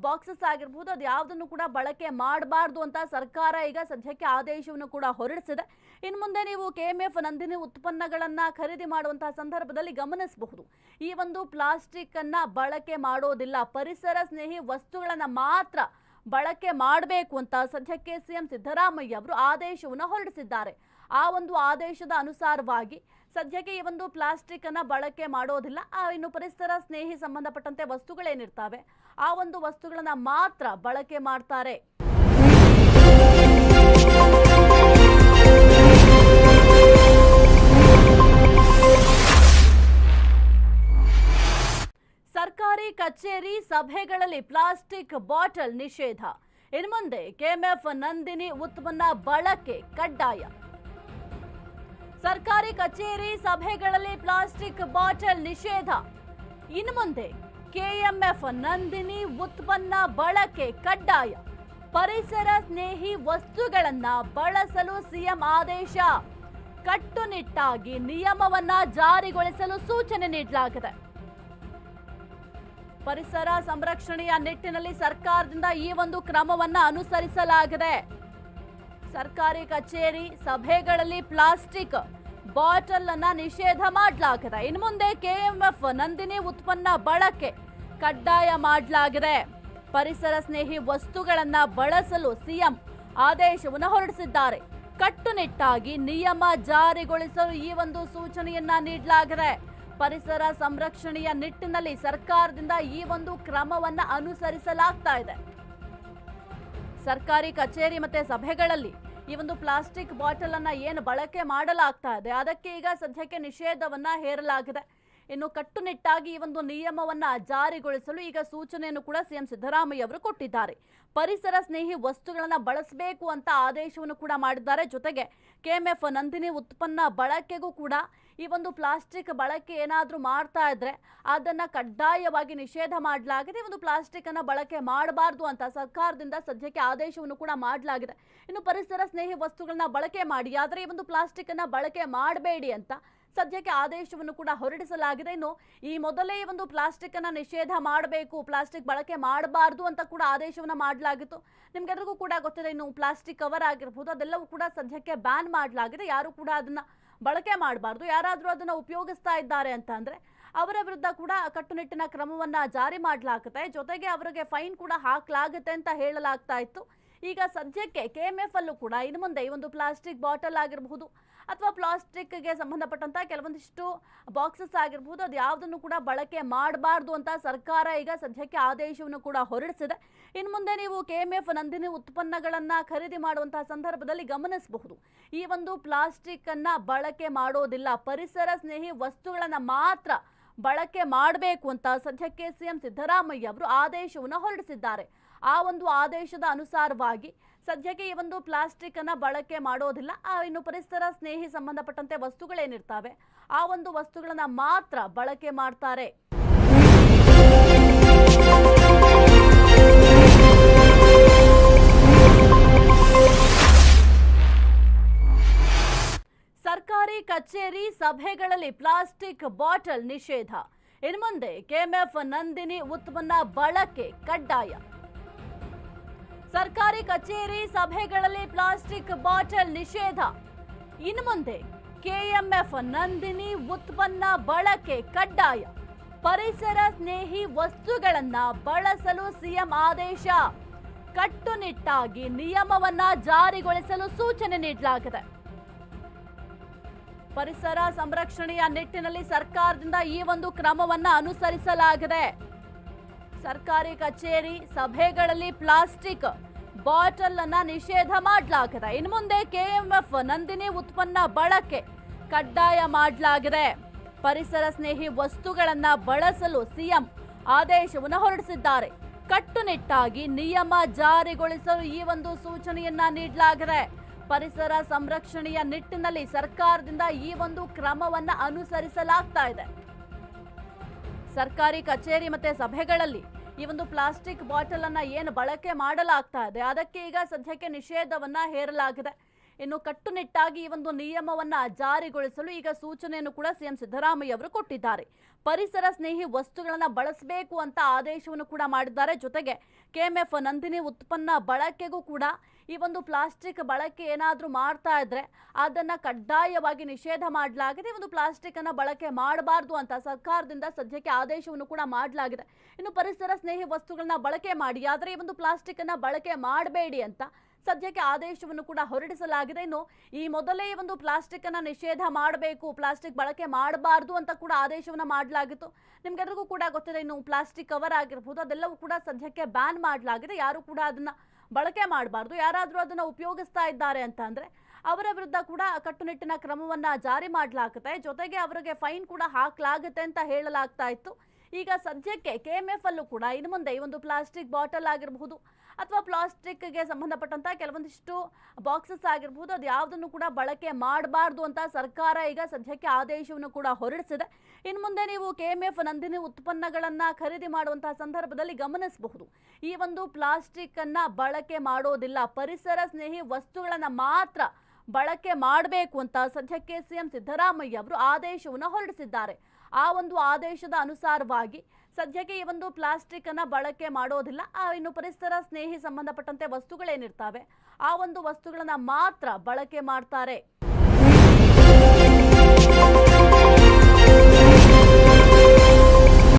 ಬಾಕ್ಸಸ್ ಆಗಿರ್ಬೋದು, ಅದು ಯಾವುದನ್ನು ಕೂಡ ಬಳಕೆ ಮಾಡಬಾರ್ದು ಅಂತ ಸರ್ಕಾರ ಈಗ ಸದ್ಯಕ್ಕೆ ಆದೇಶವನ್ನು ಕೂಡ ಹೊರಡಿಸಿದೆ. ಇನ್ನು ಮುಂದೆ ನೀವು ಕೆ ಎಂ ಎಫ್ ನಂದಿನಿ ಉತ್ಪನ್ನಗಳನ್ನು ಖರೀದಿ ಮಾಡುವಂತಹ ಸಂದರ್ಭದಲ್ಲಿ ಗಮನಿಸಬಹುದು. ಈ ಒಂದು ಪ್ಲಾಸ್ಟಿಕ್ಕನ್ನು ಬಳಕೆ ಮಾಡೋದಿಲ್ಲ. ಪರಿಸರ ಸ್ನೇಹಿ ವಸ್ತುಗಳನ್ನು ಮಾತ್ರ ಬಳಕೆ ಮಾಡಬೇಕು ಅಂತ ಸದ್ಯಕ್ಕೆ ಸಿಎಂ ಸಿದ್ದರಾಮಯ್ಯ ಅವರು ಆದೇಶವನ್ನು ಹೊರಡಿಸಿದ್ದಾರೆ. ಆ ಒಂದು ಆದೇಶದ ಅನುಸಾರವಾಗಿ ಸದ್ಯಕ್ಕೆ ಈ ಒಂದು ಪ್ಲಾಸ್ಟಿಕ್ ಅನ್ನ ಬಳಕೆ ಮಾಡೋದಿಲ್ಲ. ಆ, ಇನ್ನು ಪರಿಸರ ಸ್ನೇಹಿ ಸಂಬಂಧಪಟ್ಟಂತೆ ವಸ್ತುಗಳೇನಿರ್ತಾವೆ, ಆ ಒಂದು ವಸ್ತುಗಳನ್ನ ಮಾತ್ರ ಬಳಕೆ ಮಾಡ್ತಾರೆ. ಸರ್ಕಾರಿ ಕಚೇರಿ ಸಭೆಗಳಲ್ಲಿ ಪ್ಲಾಸ್ಟಿಕ್ ಬಾಟಲ್ ನಿಷೇಧ. ಇನ್ಮುಂದೆ ಕೆಎಂಎಫ್ ನಂದಿನಿ ಉತ್ಪನ್ನ ಬಳಕೆ ಕಡ್ಡಾಯ. ಸರ್ಕಾರಿ ಕಚೇರಿ ಸಭೆಗಳಲ್ಲಿ ಪ್ಲಾಸ್ಟಿಕ್ ಬಾಟಲ್ ನಿಷೇಧ. ಇನ್ನು ಮುಂದೆ ಕೆಎಂಎಫ್ ನಂದಿನಿ ಉತ್ಪನ್ನ ಬಳಕೆ ಕಡ್ಡಾಯ. ಪರಿಸರ ಸ್ನೇಹಿ ವಸ್ತುಗಳನ್ನ ಬಳಸಲು ಸಿಎಂ ಆದೇಶ. ಕಟ್ಟುನಿಟ್ಟಾಗಿ ನಿಯಮವನ್ನ ಜಾರಿಗೊಳಿಸಲು ಸೂಚನೆ ನೀಡಲಾಗಿದೆ. ಪರಿಸರ ಸಂರಕ್ಷಣೆಯ ನಿಟ್ಟಿನಲ್ಲಿ ಸರ್ಕಾರದಿಂದ ಈ ಒಂದು ಕ್ರಮವನ್ನ ಅನುಸರಿಸಲಾಗಿದೆ. ಸರ್ಕಾರಿ ಕಚೇರಿ ಸಭೆಗಳಲ್ಲಿ ಪ್ಲಾಸ್ಟಿಕ್ ಬಾಟಲ್ ಅನ್ನ ನಿಷೇಧ ಮಾಡಲಾಗಿದೆ. ಇನ್ನು ಮುಂದೆ ಕೆಎಂಎಫ್ ನಂದಿನಿ ಉತ್ಪನ್ನ ಬಳಕೆ ಕಡ್ಡಾಯ ಮಾಡಲಾಗಿದೆ. ಪರಿಸರ ಸ್ನೇಹಿ ವಸ್ತುಗಳನ್ನ ಬಳಸಲು ಸಿಎಂ ಆದೇಶವನ್ನು ಹೊರಡಿಸಿದ್ದಾರೆ. ಕಟ್ಟುನಿಟ್ಟಾಗಿ ನಿಯಮ ಜಾರಿಗೊಳಿಸಲು ಈ ಒಂದು ಸೂಚನೆಯನ್ನ ನೀಡಲಾಗಿದೆ. ಪರಿಸರ ಸಂರಕ್ಷಣೆಯ ನಿಟ್ಟಿನಲ್ಲಿ ಸರ್ಕಾರದಿಂದ ಈ ಒಂದು ಕ್ರಮವನ್ನ ಅನುಸರಿಸಲಾಗ್ತಾ ಇದೆ. ಸರ್ಕಾರಿ ಕಚೇರಿ ಮತ್ತೆ ಸಭೆಗಳಲ್ಲಿ ಈ ಒಂದು ಪ್ಲಾಸ್ಟಿಕ್ ಬಾಟಲ್ ಅನ್ನ ಏನು ಬಳಕೆ ಮಾಡಲಾಗ್ತಾ ಇದೆ. ಅದಕ್ಕೆ ಈಗ ಸದ್ಯಕ್ಕೆ ನಿಷೇಧವನ್ನ ಹೇರಲಾಗಿದೆ. ಇನ್ನು ಕಟ್ಟುನಿಟ್ಟಾಗಿ ಈ ಒಂದು ನಿಯಮವನ್ನ ಜಾರಿಗೊಳಿಸಲು ಈಗ ಸೂಚನೆಯನ್ನು ಕೂಡ ಸಿಎಂ ಸಿದ್ದರಾಮಯ್ಯ ಅವರು ಕೊಟ್ಟಿದ್ದಾರೆ. ಪರಿಸರ ಸ್ನೇಹಿ ವಸ್ತುಗಳನ್ನು ಬಳಸಬೇಕು ಅಂತ ಆದೇಶವನ್ನು ಕೂಡ ಮಾಡಿದ್ದಾರೆ. ಜೊತೆಗೆ ಕೆಎಂಎಫ್ ನಂದಿನಿ ಉತ್ಪನ್ನ ಬಳಕೆಗೂ ಕೂಡ ಈ ಒಂದು ಪ್ಲಾಸ್ಟಿಕ್ ಬಳಕೆ ಏನಾದರೂ ಮಾಡ್ತಾ ಇದ್ರೆ ಅದನ್ನು ಕಡ್ಡಾಯವಾಗಿ ನಿಷೇಧ ಮಾಡಲಾಗಿದೆ. ಈ ಒಂದು ಪ್ಲಾಸ್ಟಿಕ್ ಅನ್ನ ಬಳಕೆ ಮಾಡಬಾರ್ದು ಅಂತ ಸರ್ಕಾರದಿಂದ ಸದ್ಯಕ್ಕೆ ಆದೇಶವನ್ನು ಕೂಡ ಮಾಡಲಾಗಿದೆ. ಇನ್ನು ಪರಿಸರ ಸ್ನೇಹಿ ವಸ್ತುಗಳನ್ನ ಬಳಕೆ ಮಾಡಿ, ಆದರೆ ಈ ಒಂದು ಪ್ಲಾಸ್ಟಿಕ್ ಅನ್ನ ಬಳಕೆ ಮಾಡಬೇಡಿ ಅಂತ ಸದ್ಯಕ್ಕೆ ಆದೇಶವನ್ನು ಕೂಡ ಹೊರಡಿಸಲಾಗಿದೆ. ಇನ್ನು ಈ ಮೊದಲೇ ಒಂದು ಪ್ಲಾಸ್ಟಿಕ್ ಅನ್ನ ನಿಷೇಧ ಮಾಡಬೇಕು, ಪ್ಲಾಸ್ಟಿಕ್ ಬಳಕೆ ಮಾಡಬಾರ್ದು ಅಂತ ಕೂಡ ಆದೇಶವನ್ನ ಮಾಡಲಾಗಿತ್ತು. ನಿಮ್ಗೆಲ್ರಿಗೂ ಕೂಡ ಗೊತ್ತಿದೆ, ಇನ್ನು ಪ್ಲಾಸ್ಟಿಕ್ ಕವರ್ ಆಗಿರ್ಬೋದು, ಅದೆಲ್ಲವೂ ಕೂಡ ಸದ್ಯಕ್ಕೆ ಬ್ಯಾನ್ ಮಾಡಲಾಗಿದೆ. ಯಾರು ಕೂಡ ಅದನ್ನ ಬಳಕೆ ಮಾಡಬಾರ್ದು. ಯಾರಾದರೂ ಅದನ್ನು ಉಪಯೋಗಿಸ್ತಾ ಇದ್ದಾರೆ ಅಂತ ಅಂದರೆ ಅವರ ವಿರುದ್ಧ ಕೂಡ ಕಟ್ಟುನಿಟ್ಟಿನ ಕ್ರಮವನ್ನ ಜಾರಿ ಮಾಡಲಾಗುತ್ತೆ. ಜೊತೆಗೆ ಅವರಿಗೆ ಫೈನ್ ಕೂಡ ಹಾಕಲಾಗುತ್ತೆ ಅಂತ ಹೇಳಲಾಗ್ತಾ ಇತ್ತು. ಈಗ ಸದ್ಯಕ್ಕೆ ಕೆ ಎಂ ಎಫ್ ಅಲ್ಲೂ ಕೂಡ ಇನ್ನು ಮುಂದೆ ಈ ಒಂದು ಪ್ಲಾಸ್ಟಿಕ್ ಬಾಟಲ್ ಆಗಿರಬಹುದು ಅಥವಾ ಪ್ಲಾಸ್ಟಿಕ್ಗೆ ಸಂಬಂಧಪಟ್ಟಂತ ಕೆಲವೊಂದಿಷ್ಟು ಬಾಕ್ಸಸ್ ಆಗಿರಬಹುದು ಅದು ಯಾವುದನ್ನು ಕೂಡ ಬಳಕೆ ಮಾಡಬಾರ್ದು ಅಂತ ಸರ್ಕಾರ ಈಗ ಸದ್ಯಕ್ಕೆ ಆದೇಶವನ್ನು ಕೂಡ ಹೊರಡಿಸಿದೆ. ಇನ್ನು ಮುಂದೆ ನೀವು ಎಫ್ ನಂದಿನಿ ಉತ್ಪನ್ನಗಳನ್ನು ಖರೀದಿ ಮಾಡುವಂತಹ ಸಂದರ್ಭದಲ್ಲಿ ಗಮನಿಸಬಹುದು. ಈ ಒಂದು ಪ್ಲಾಸ್ಟಿಕ್ ಅನ್ನ ಬಳಕೆ ಮಾಡೋದಿಲ್ಲ. ಪರಿಸರ ಸ್ನೇಹಿ ವಸ್ತುಗಳನ್ನು ಮಾತ್ರ ಬಳಕೆ ಮಾಡಬೇಕು ಅಂತ ಸದ್ಯಕ್ಕೆ ಸಿಎಂ ಸಿದ್ದರಾಮಯ್ಯ ಅವರು ಆದೇಶವನ್ನು ಹೊರಡಿಸಿದ್ದಾರೆ. ಆ ಒಂದು ಆದೇಶದ ಅನುಸಾರವಾಗಿ ಸದ್ಯಕ್ಕೆ ಈ ಒಂದು ಪ್ಲಾಸ್ಟಿಕ್ ಅನ್ನ ಬಳಕೆ ಮಾಡೋದಿಲ್ಲ. ಇನ್ನು ಪರಿಸರ ಸ್ನೇಹಿ ಸಂಬಂಧಪಟ್ಟಂತೆ ವಸ್ತುಗಳೇನಿರ್ತಾವೆ, ಆ ಒಂದು ವಸ್ತುಗಳನ್ನು ಮಾತ್ರ ಬಳಕೆ ಮಾಡ್ತಾರೆ. ಕಚೇರಿ ಸಭೆಗಳಲ್ಲಿ ಪ್ಲಾಸ್ಟಿಕ್ ಬಾಟಲ್ ನಿಷೇಧ. ಇನ್ನು ಮುಂದೆ ಕೆಎಂಎಫ್ ನಂದಿನಿ ಉತ್ಪನ್ನ ಬಳಕೆ ಕಡ್ಡಾಯ. ಸರ್ಕಾರಿ ಕಚೇರಿ ಸಭೆಗಳಲ್ಲಿ ಪ್ಲಾಸ್ಟಿಕ್ ಬಾಟಲ್ ನಿಷೇಧ. ಇನ್ನು ಮುಂದೆ ಕೆಎಂಎಫ್ ನಂದಿನಿ ಉತ್ಪನ್ನ ಬಳಕೆ ಕಡ್ಡಾಯ. ಪರಿಸರ ಸ್ನೇಹಿ ವಸ್ತುಗಳನ್ನ ಬಳಸಲು ಸಿಎಂ ಆದೇಶ. ಕಟ್ಟುನಿಟ್ಟಾಗಿ ನಿಯಮವನ್ನ ಜಾರಿಗೊಳಿಸಲು ಸೂಚನೆ ನೀಡಲಾಗಿದೆ. ಪರಿಸರ ಸಂರಕ್ಷಣೆಯ ನಿಟ್ಟಿನಲ್ಲಿ ಸರ್ಕಾರದಿಂದ ಈ ಒಂದು ಕ್ರಮವನ್ನ ಅನುಸರಿಸಲಾಗಿದೆ. ಸರ್ಕಾರಿ ಕಚೇರಿ ಸಭೆಗಳಲ್ಲಿ ಪ್ಲಾಸ್ಟಿಕ್ ಬಾಟಲ್ ಅನ್ನ ನಿಷೇಧ ಮಾಡಲಾಗಿದೆ. ಇನ್ನು ಮುಂದೆ ಕೆಎಂಎಫ್ ನಂದಿನಿ ಉತ್ಪನ್ನ ಬಳಕೆ ಕಡ್ಡಾಯ ಮಾಡಲಾಗಿದೆ. ಪರಿಸರ ಸ್ನೇಹಿ ವಸ್ತುಗಳನ್ನ ಬಳಸಲು ಸಿಎಂ ಆದೇಶವನ್ನು ಹೊರಡಿಸಿದ್ದಾರೆ. ಕಟ್ಟುನಿಟ್ಟಾಗಿ ನಿಯಮ ಜಾರಿಗೊಳಿಸಲು ಈ ಒಂದು ಸೂಚನೆಯನ್ನ ನೀಡಲಾಗಿದೆ. ಪರಿಸರ ಸಂರಕ್ಷಣೆಯ ನಿಟ್ಟಿನಲ್ಲಿ ಸರ್ಕಾರದಿಂದ ಈ ಒಂದು ಕ್ರಮವನ್ನ ಅನುಸರಿಸಲಾಗ್ತಾ ಇದೆ. ಸರ್ಕಾರಿ ಕಚೇರಿ ಮತ್ತೆ ಸಭೆಗಳಲ್ಲಿ ಈ ಒಂದು ಪ್ಲಾಸ್ಟಿಕ್ ಬಾಟಲ್ ಅನ್ನ ಏನು ಬಳಕೆ ಮಾಡಲಾಗ್ತಾ ಇದೆ. ಅದಕ್ಕೆ ಈಗ ಸದ್ಯಕ್ಕೆ ನಿಷೇಧವನ್ನ ಹೇರಲಾಗಿದೆ. ಇನ್ನು ಕಟ್ಟುನಿಟ್ಟಾಗಿ ಈ ಒಂದು ನಿಯಮವನ್ನ ಜಾರಿಗೊಳಿಸಲು ಈಗ ಸೂಚನೆಯನ್ನು ಕೂಡ ಸಿಎಂ ಸಿದ್ದರಾಮಯ್ಯ ಅವರು ಕೊಟ್ಟಿದ್ದಾರೆ. ಪರಿಸರ ಸ್ನೇಹಿ ವಸ್ತುಗಳನ್ನು ಬಳಸಬೇಕು ಅಂತ ಆದೇಶವನ್ನು ಕೂಡ ಮಾಡಿದ್ದಾರೆ. ಜೊತೆಗೆ ಕೆಎಂಎಫ್ ನಂದಿನಿ ಉತ್ಪನ್ನ ಬಳಕೆಗೂ ಕೂಡ ಈ ಒಂದು ಪ್ಲಾಸ್ಟಿಕ್ ಬಳಕೆ ಏನಾದರೂ ಮಾಡ್ತಾ ಇದ್ರೆ ಅದನ್ನು ಕಡ್ಡಾಯವಾಗಿ ನಿಷೇಧ ಮಾಡಲಾಗಿದೆ. ಈ ಒಂದು ಪ್ಲಾಸ್ಟಿಕ್ಕನ್ನು ಬಳಕೆ ಮಾಡಬಾರ್ದು ಅಂತ ಸರ್ಕಾರದಿಂದ ಸದ್ಯಕ್ಕೆ ಆದೇಶವನ್ನು ಕೂಡ ಮಾಡಲಾಗಿದೆ. ಇನ್ನು ಪರಿಸರ ಸ್ನೇಹಿ ವಸ್ತುಗಳನ್ನ ಬಳಕೆ ಮಾಡಿ, ಆದರೆ ಈ ಒಂದು ಪ್ಲಾಸ್ಟಿಕ್ಕನ್ನು ಬಳಕೆ ಮಾಡಬೇಡಿ ಅಂತ ಸದ್ಯಕ್ಕೆ ಆದೇಶವನ್ನು ಕೂಡ ಹೊರಡಿಸಲಾಗಿದೆ. ಇನ್ನು ಈ ಮೊದಲೇ ಒಂದು ಪ್ಲಾಸ್ಟಿಕ್ ಅನ್ನ ನಿಷೇಧ ಮಾಡಬೇಕು, ಪ್ಲಾಸ್ಟಿಕ್ ಬಳಕೆ ಮಾಡಬಾರ್ದು ಅಂತ ಕೂಡ ಆದೇಶವನ್ನ ಮಾಡಲಾಗಿತ್ತು. ನಿಮ್ಗೆಲ್ರಿಗೂ ಕೂಡ ಗೊತ್ತಿದೆ, ಇನ್ನು ಪ್ಲಾಸ್ಟಿಕ್ ಕವರ್ ಆಗಿರ್ಬೋದು, ಅದೆಲ್ಲವೂ ಕೂಡ ಸದ್ಯಕ್ಕೆ ಬ್ಯಾನ್ ಮಾಡಲಾಗಿದೆ. ಯಾರು ಕೂಡ ಅದನ್ನ ಬಳಕೆ ಮಾಡಬಾರ್ದು. ಯಾರಾದರೂ ಅದನ್ನ ಉಪಯೋಗಿಸ್ತಾ ಇದ್ದಾರೆ ಅಂತ ಅಂದರೆ ಅವರ ವಿರುದ್ಧ ಕೂಡ ಕಟ್ಟುನಿಟ್ಟಿನ ಕ್ರಮವನ್ನ ಜಾರಿ ಮಾಡಲಾಗುತ್ತೆ. ಜೊತೆಗೆ ಅವರಿಗೆ ಫೈನ್ ಕೂಡ ಹಾಕಲಾಗುತ್ತೆ ಅಂತ ಹೇಳಲಾಗ್ತಾ ಇತ್ತು. ಈಗ ಸದ್ಯಕ್ಕೆ ಕೆ ಎಂ ಎಫ್ ಅಲ್ಲೂ ಕೂಡ ಇನ್ನು ಮುಂದೆ ಈ ಒಂದು ಪ್ಲಾಸ್ಟಿಕ್ ಬಾಟಲ್ ಆಗಿರಬಹುದು ಅಥವಾ ಪ್ಲಾಸ್ಟಿಕ್ಗೆ ಸಂಬಂಧಪಟ್ಟಂತ ಕೆಲವೊಂದಿಷ್ಟು ಬಾಕ್ಸಸ್ ಆಗಿರಬಹುದು, ಅದು ಯಾವುದನ್ನು ಕೂಡ ಬಳಕೆ ಮಾಡಬಾರ್ದು ಅಂತ ಸರ್ಕಾರ ಈಗ ಸದ್ಯಕ್ಕೆ ಆದೇಶವನ್ನು ಕೂಡ ಹೊರಡಿಸಿದೆ. ಇನ್ನು ಮುಂದೆ ನೀವು ಕೆ ಎಂ ಎಫ್ ನಂದಿನಿ ಉತ್ಪನ್ನಗಳನ್ನು ಖರೀದಿ ಮಾಡುವಂತಹ ಸಂದರ್ಭದಲ್ಲಿ ಗಮನಿಸಬಹುದು. ಈ ಒಂದು ಪ್ಲಾಸ್ಟಿಕ್ಕನ್ನು ಬಳಕೆ ಮಾಡೋದಿಲ್ಲ. ಪರಿಸರ ಸ್ನೇಹಿ ವಸ್ತುಗಳನ್ನು ಮಾತ್ರ ಬಳಕೆ ಮಾಡಬೇಕು ಅಂತ ಸದ್ಯಕ್ಕೆ ಸಿಎಂ ಸಿದ್ದರಾಮಯ್ಯ ಅವರು ಆದೇಶವನ್ನು ಹೊರಡಿಸಿದ್ದಾರೆ. ಆ ಒಂದು ಆದೇಶದ ಅನುಸಾರವಾಗಿ ಸದ್ಯಕ್ಕೆ ಈ ಒಂದು ಪ್ಲಾಸ್ಟಿಕ್ಕನ್ನು ಬಳಕೆ ಮಾಡೋದಿಲ್ಲ. ಆ ಇನ್ನು ಪರಿಸರ ಸ್ನೇಹಿ ಸಂಬಂಧಪಟ್ಟಂತೆ ವಸ್ತುಗಳೇನಿರ್ತವೆ, ಆ ಒಂದು ವಸ್ತುಗಳನ್ನು ಮಾತ್ರ ಬಳಕೆ ಮಾಡ್ತಾರೆ.